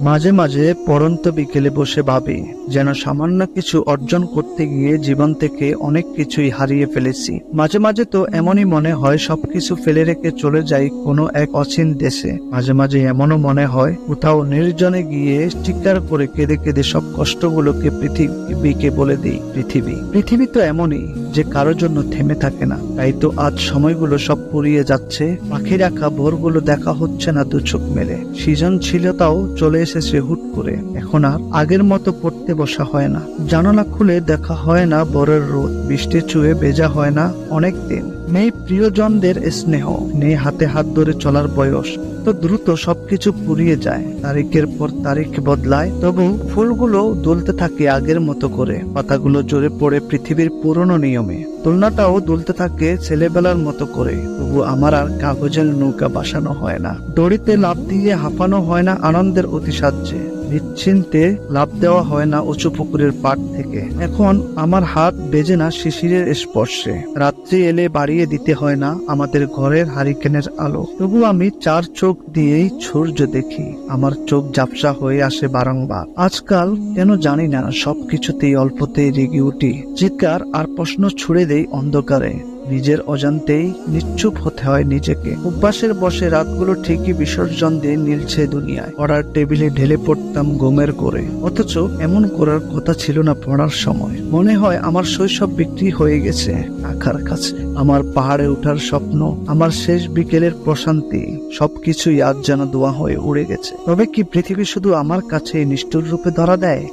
মাঝে মাঝে পরন্ত বিকেলে বসে ভাবি, যেন সামান্য কিছু অর্জন করতে গিয়ে জীবন থেকে অনেক কিছুই হারিয়ে ফেলেছি। মাঝে মাঝে তো এমনই মনে হয় সবকিছু ফেলে রেখে চলে যাই কোনো এক অচিন দেশে। মাঝে মাঝে এমনও মনে হয়, কোথাও নির্জনে গিয়ে চিৎকার করে কেঁদে কেঁদে সব কষ্টগুলোকে পৃথিবীকে বলে দিই, পৃথিবী। পৃথিবী তো এমনই। যে কারোর জন্য থেমে থাকে না। তাই তো আজ সময়গুলো সব পুড়িয়ে যাচ্ছে। পাখির রাখা ভোরগুলো দেখা হচ্ছে না দু চোখ মেলে সৃজনশীলতাও চলে এসেছে হুট করে। এখন আর আগের মতো পড়তে বসা হয় না। জানালা খুলে দেখা হয় না বরের রোদ। বৃষ্টি চুয়ে ভেজা হয় না অনেক দিন। নেই প্রিয়জনদের স্নেহ। নেই হাতে হাত ধরে চলার বয়স। তো দ্রুত সবকিছু পুড়িয়ে যায়। তারিখের পর তারিখ বদলায়। তবু ফুলগুলো দুলতে থাকে আগের মতো করে। পাতাগুলো জোরে পড়ে পৃথিবীর পুরনো নিয়মে। তুলনাটাও দুলতে থাকে ছেলেবেলার মতো করে। তবু আমার আর কাগজের নৌকা বাসানো হয় না। দড়িতে লাভ দিয়ে হাঁপানো হয় না আনন্দের অতিসাহ্যে। নিশ্চিন্তে লাভ দেওয়া হয় না উঁচু পুকুরের পাট থেকে। এখন আমার হাত বেজে না শিশিরের স্পর্শে। রাত্রি এলে বাড়িয়ে দিতে হয় না আমাদের ঘরের হারিকেনের আলো। তবু আমি চার চোখ দিয়েই সূর্য দেখি। আমার চোখ ঝাপসা হয়ে আসে বারংবার। আজকাল কেন জানি না, সবকিছুতেই অল্পতেই রেগে উঠি। চিৎকার আর প্রশ্ন ছুড়ে দেই অন্ধকারে। নিজের অজান্তেই নিশ্চুপ হতে হয় নিজেকে। অভ্যাসের বসে রাতগুলো ঠিকই বিসর্জন দিয়ে নীলছে দুনিয়ায়। পড়ার টেবিলে ঢেলে পড়তাম গোমের করে। অথচ এমন করার কথা ছিল না পড়ার সময়। মনে হয় আমার শৈশব বিক্রি হয়ে গেছে আখার কাছে। আমার পাহাড়ে ওঠার স্বপ্ন, আমার শেষ বিকেলের প্রশান্তি, সবকিছুই আজ যেন দোয়া হয়ে উড়ে গেছে। তবে কি পৃথিবী শুধু আমার কাছে নিষ্ঠুর রূপে ধরা দেয়?